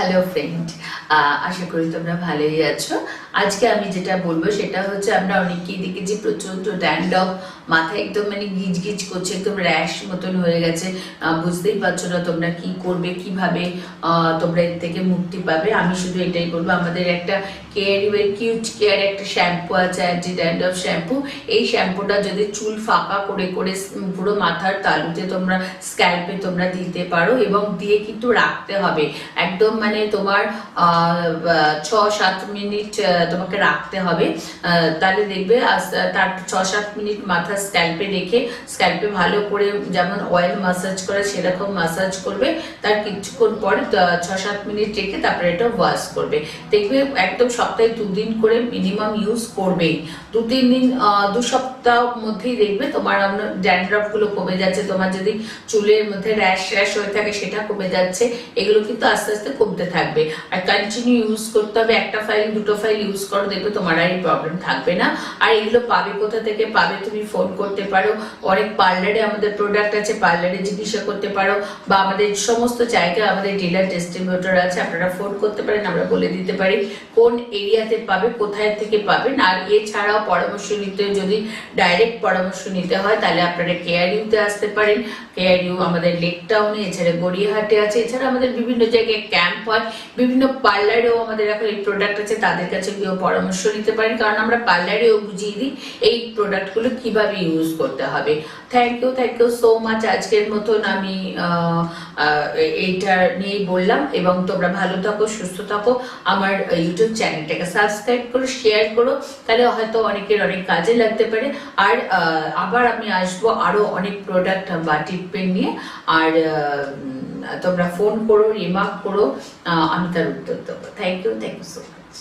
Hello friend আশা করি তোমরা ভালোই আছো। আজকে আমি যেটা বলব সেটা হচ্ছে আমরা অনেকেই দেখেছি প্রচণ্ড ড্যান্ডব মাথা একদম মানে গিজ গিজ করছে, একদম র্যাশ মতন হয়ে গেছে। বুঝতেই পারছ না তোমরা কি করবে, কীভাবে তোমরা এর থেকে মুক্তি পাবে। আমি শুধু এটাই বলব, আমাদের একটা কেয়ার ইউর কিউট কেয়ার একটা শ্যাম্পু আছে অ্যান্টি ড্যান্ডব শ্যাম্পু এই শ্যাম্পুটা যদি চুল ফাঁকা করে করে পুরো মাথার তালুতে তোমরা স্ক্যাল্পে তোমরা দিতে পারো এবং দিয়ে কিন্তু রাখতে হবে। একদম মানে তোমার ছ, সাত মিনিট তোমাকে রাখতে হবে। তাহলে দেখবে তার ছ সাত মিনিট মাথা স্ক্যাল্পে রেখে স্ক্যাল্পে ভালো করে যেমন অয়েল মাসাজ করে, সেরকম মাসাজ করবে। তার কিছুক্ষণ পরে ছ সাত মিনিট রেখে তারপরে এটা ওয়াশ করবে। দেখবে, একদম সপ্তাহে দুদিন করে মিনিমাম ইউজ করবেই। দু তিন দিন দু সপ্তাহ মধ্যেই দেখবে তোমার ড্যান্ড্রফগুলো কমে যাচ্ছে। তোমার যদি চুলের মধ্যে র্যাশ র্যাশ হয়ে থাকে, সেটা কমে যাচ্ছে। এগুলো কিন্তু আস্তে আস্তে কমতে থাকবে। আর কন্টিনিউ ইউজ করতে হবে। একটা ফাইল দুটো ফাইল ইউজ করো, দেখবে তোমার আর এই প্রবলেম থাকবে না। আর এগুলো পাবে কোথা থেকে? পাবে তুমি ফোন করতে পারো। অনেক পার্লারে আমাদের প্রোডাক্ট আছে পার্লারে চিকিৎসা করতে পারো। বা আমাদের সমস্ত জায়গায় আমাদের ডিলার ডিস্ট্রিবিউটর আছে, আপনারা ফোন করতে পারেন, আমরা বলে দিতে পারি। কোন এরিয়াতে পাবে, কোথায় থেকে পাবেন? আর এছাড়াও পরামর্শ নিতে, যদি ডাইরেক্ট পরামর্শ নিতে হয়, তাহলে আপনারা কেয়ার ইউতে আসতে পারেন। কেয়ার ইউ আমাদের লেক টাউনে এছাড়া গড়িয়াহাটে আছে। এছাড়া আমাদের বিভিন্ন জায়গায় ক্যাম্প হয়। বিভিন্ন পার্লারেও আমাদের এখন এই প্রোডাক্ট আছে, তাদের কাছে গিয়েও পরামর্শ নিতে পারেন কারণ আমরা পার্লারেও বুঝিয়ে দিই এই প্রোডাক্টগুলো কীভাবে ইউজ করতে হবে। Thank you thank you so much আজকের মতন আমি এইটা নিয়েই বললাম, এবং তোমরা ভালো থাকো, সুস্থ থাকো। আমার ইউটিউব চ্যানেলটাকে সাবস্ক্রাইব করো শেয়ার করো, তাহলে হয়তো অনেকের অনেক কাজে লাগতে পারে। আর আবার আমি আসব আরও অনেক প্রোডাক্ট বা টিপেন নিয়ে। আর তোমরা ফোন করো রিমার্ক করো আমি তার উত্তর দেবো। Thank you thank you so much